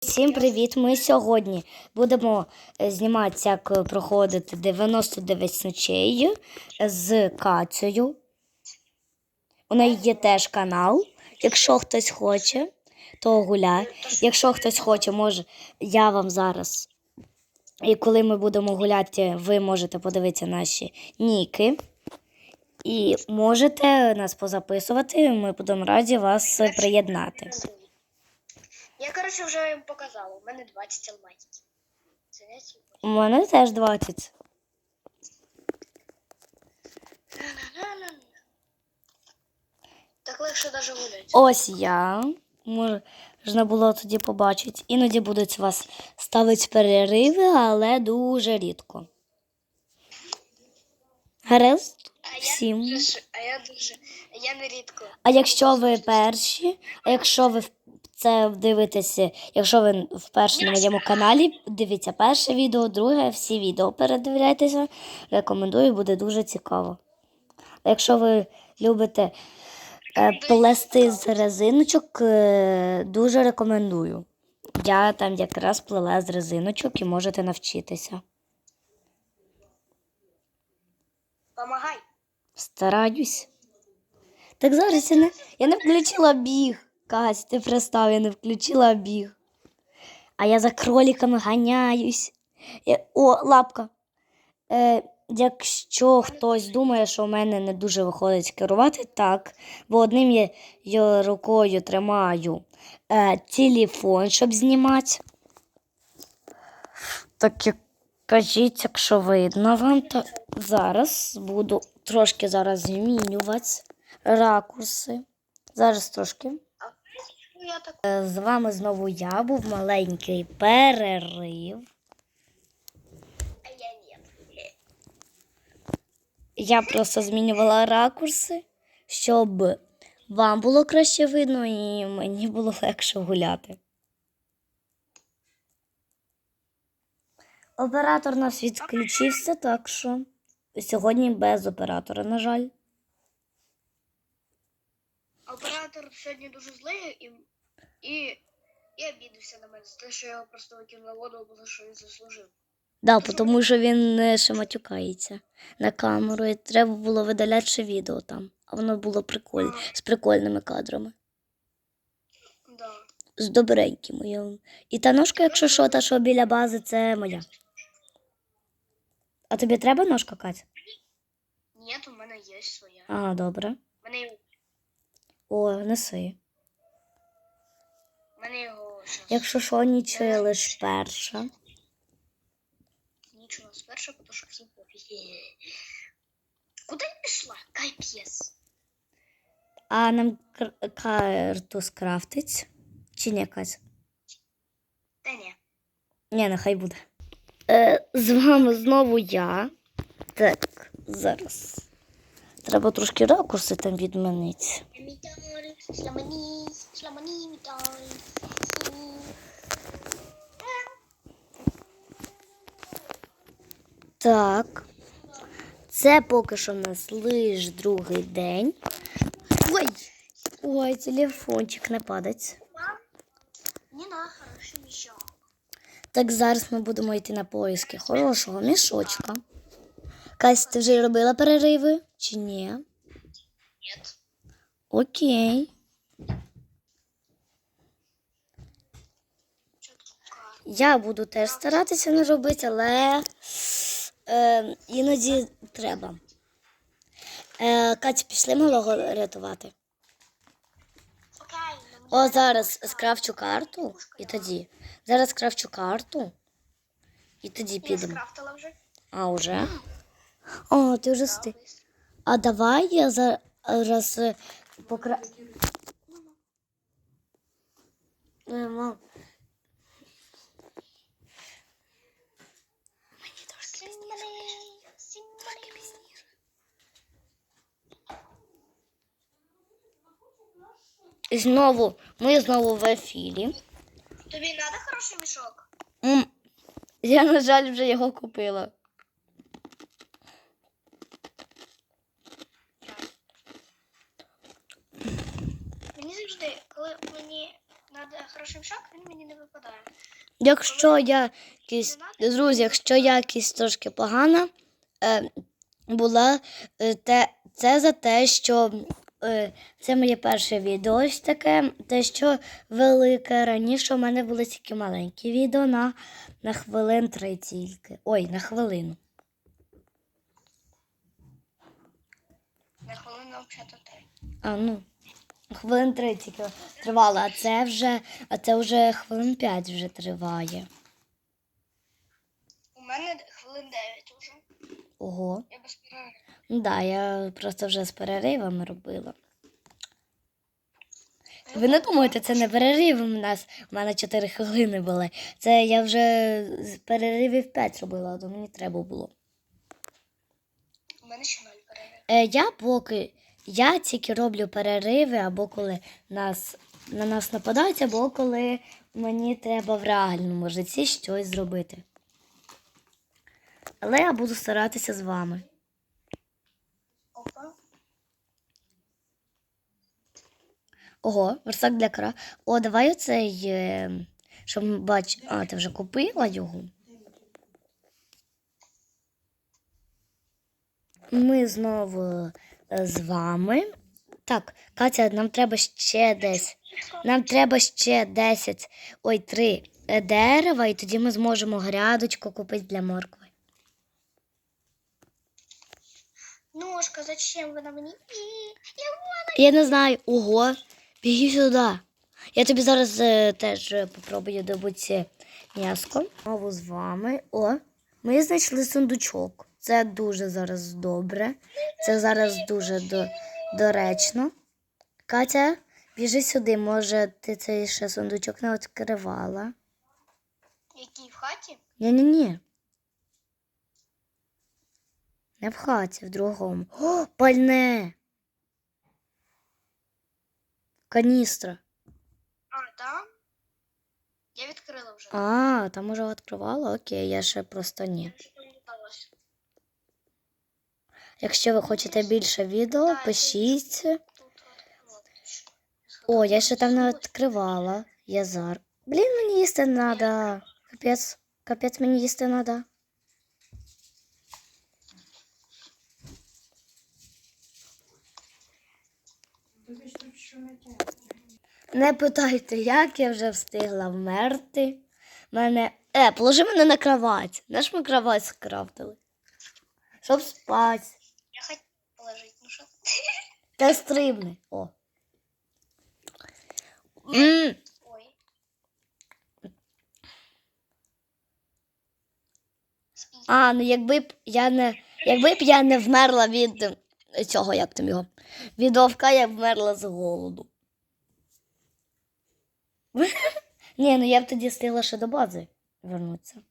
Всім привіт! Ми сьогодні будемо е, знімати, як е, проходити 99 ночей з Кацею. У неї є теж канал. Якщо хтось хоче, то гуляй. Якщо хтось хоче, може, я вам зараз. І коли ми будемо гуляти, ви можете подивитися наші ніки. І можете нас позаписувати. Ми будемо раді вас приєднати. Я, коротше, вже їм показала. У мене 20 алмазів. У мене теж 20. Так легше навіть гуляти. Ось я. Можна було тоді побачити. Іноді будуть вас ставити перериви, але дуже рідко. Гаразд? А я всім. дуже, а я дуже, а я не рідко. А якщо ви перші, а якщо ви це дивитеся, якщо ви вперше на моєму каналі, дивіться перше відео, друге, всі відео передивляйтеся. Рекомендую, буде дуже цікаво. А якщо ви любите е, плести з резиночок, е, дуже рекомендую. Я там якраз плела з резиночок і можете навчитися. Помагай. Стараюсь. Так зараз я не, я не включила біг. Кась, ти пристав, я не включила біг. А я за кроликами ганяюсь. Я, о, лапка. Е, якщо хтось думає, що в мене не дуже виходить керувати, так. Бо одним я рукою тримаю е, телефон, щоб знімати. Так як кажіть, якщо видно вам, то зараз буду трошки зараз змінювати ракурси. Зараз трошки. Е, З вами знову я був маленький перерив. А я ні. Я просто змінювала ракурси, щоб вам було краще видно і мені було легше гуляти. Оператор нас відключився, так що сьогодні без оператора, на жаль. Оператор сьогодні дуже злий і, і, і обідався на мене за те, що я його просто викинув на воду, бо за що він заслужив. Да, тому що він е, ще матюкається на камеру, і треба було видаляти ще відео там. А воно було прикольне, з прикольними кадрами. Да. З добренькими. Я- І та ножка, якщо що, та що біля бази, це моя. А тобі треба ножка, Катя? Ні, у мене є своя. А, добре. У мене, О, неси. мене його щас. Якщо що, ніч лиш перша. Нічого спершу, тому що всім пофіг. Куди я пішла? Кайп'єс. А нам карту скрафтить? Чи ні, Катя? Та ні. Ні, нехай буде. Е, з вами знову я. Так, зараз. Треба трошки ракурси там відмінити. Так. Це поки що в нас лиш другий день. Ой! Ой, телефончик не падать. Так, зараз ми будемо йти на поиски хорошого мішочка. Кась, ти вже робила перериви чи ні? Ні. Окей. Я буду теж старатися не робити, але е, іноді треба. Е, Катя, пішли малого рятувати. О, зараз скрафчу карту і тоді. Зараз скрафчу карту. І тоді я підемо. А, уже? О, ти вже сти. А давай я зараз е, покра... Е, мам, Сімбалі, сімбалі. І знову, ми знову в ефірі. Тобі треба хороший мішок? М, Я, на жаль, вже його купила. Мені завжди, коли мені треба хороший мішок, він мені не випадає. Якщо якість, друзі, якщо якість трошки погана е, була, е, те, це за те, що е, це моє перше відео ось таке, те, що велике. Раніше у мене були тільки маленькі відео на, на хвилин три тільки. Ой, на хвилину. На хвилину взагалі три. А, ну, хвилин три тільки тривало, а це вже, а це вже хвилин п'ять вже триває. У мене хвилин 9 вже. Ого. Я без перерви. Ну да, я просто вже з переривами робила. Ви не думаєте, це не перерив у нас. У мене 4 хвилини були. Це я вже з переривів 5 робила, то мені треба було. У мене ще ноль перерив. Е, я поки я тільки роблю перериви, або коли нас, на нас нападають, або коли мені треба в реальному житті щось зробити. Але я буду старатися з вами. Ого, верстак для кара. О, давай оцей, е, щоб ми бач... А, ти вже купила його. Ми знову з вами. Так, Катя, нам треба ще десь. Нам треба ще 10, ой, 3 дерева, і тоді ми зможемо грядочку купити для моркви. Ножка, зачем вона мені? Ні, Я не знаю. Ого, біги сюди. Я тобі зараз е, теж е, попробую добути м'яско. Знову з вами. О, ми знайшли сундучок. Це дуже зараз добре. Це зараз дуже до, доречно. Катя, біжи сюди, може, ти цей ще сундучок не відкривала. Який в хаті? Ні-ні-ні. Не в хаті, в другому. О, пальне. Каністра. А, там? Я відкрила вже. А, там уже відкривала? Окей, я ще просто ні. Я. Якщо ви хочете більше відео, пишіть. О, я ще там не відкривала. Язар. Блін, мені їсти треба. Капець. Капець мені їсти треба. Не питайте, як я вже встигла вмерти. Мене. Е, положи мене на кровать. Наш ми кровать скрафтили. Щоб спати. Я хотів положити, ну що? Та стрибни. О. М, Ой. А, ну якби б я не. Якби б я не вмерла від цього, як там його. Від вовка я б вмерла з голоду. Ні, ну я б тоді встигла ще до бази вернутися.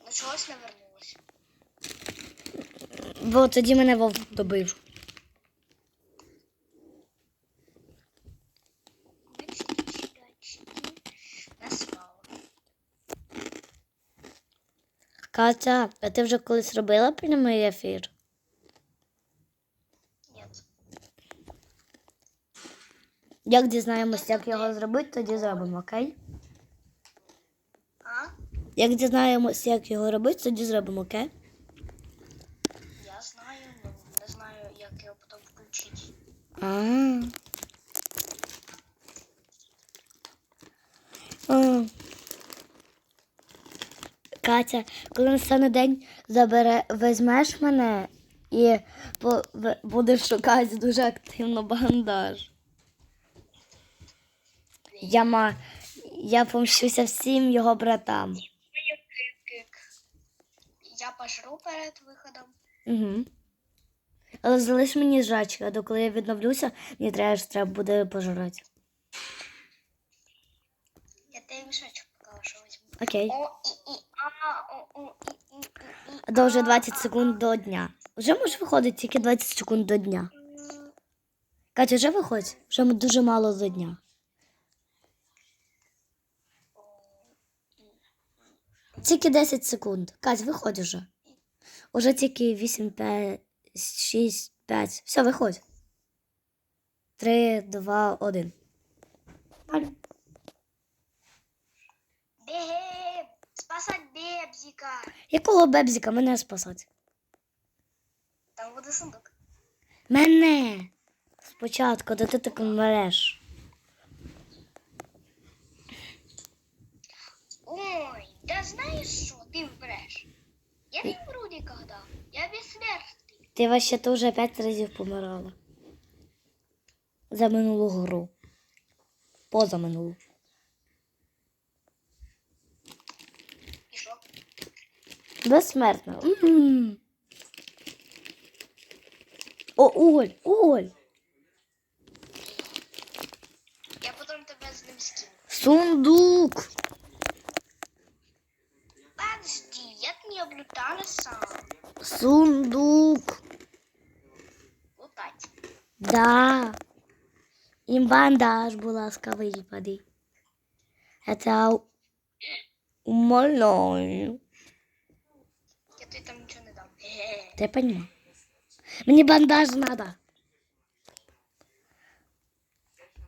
Ну чогось не вернулася. Бо тоді мене вовк добив. Катя, а ти вже колись робила прямий ефір? Ні. Як дізнаємось, як його зробити, тоді зробимо, окей? А? Як дізнаємось, як його робити, тоді зробимо, окей? Я знаю, ну не знаю, як його потім включити. А. А. Катя, коли настане день, забере, візьмеш мене і будеш шукати дуже активно бандаж. Я, ма, я помщуся всім його братам. Я пожру перед виходом. Угу. Але залиш мені жачка, до коли я відновлюся, мені треба ж треба буде пожрати. Я тебе що візьму. Окей. А, До вже а, 20 секунд до дня. Вже може виходить тільки 20 секунд до дня. Катя, вже виходить? Вже дуже мало до дня. Тільки 10 секунд. Кать, виходь уже. Уже тільки 8, 5, 6, 5. Все, виходь. 3, 2, 1. Якого бебзіка мене спасати? Там буде сундук. Мене! Спочатку, де ти так мереш. Ой, да знаешь что, ты врешь. Я не вру никогда. Я бессмертный. Ти вообще то вже п'ять разів помирала. За минулу гру. Поза минулу. И что? Безсмертно. М. О, уголь, уголь. Я потом тебя с ним скину. Сундук. Подожди, я не облютала сам. Сундук. Лутать. Да. І бандаж, будь ласка, випади. Это умоляю. Я тобі там нічого не дам. Ге-ге. Ти понимаю. Мені бандаж надо.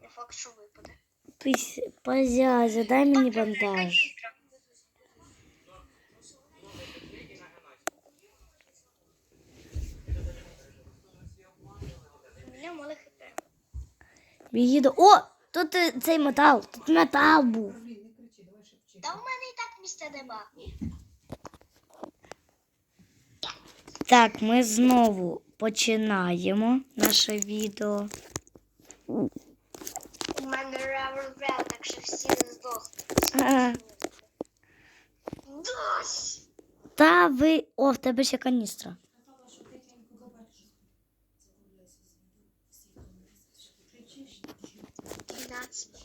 Не факт, що випаде. Пись, позязя, дай мені Так, яка бандаж. Їду. О! Тут е, цей метал. Тут метал був. Та в мене і так місця нема. Так, ми знову починаємо наше відео. У мене револьвер, так що всі здохнуть. Дось! Та ви. О, в тебе ще каністра. That's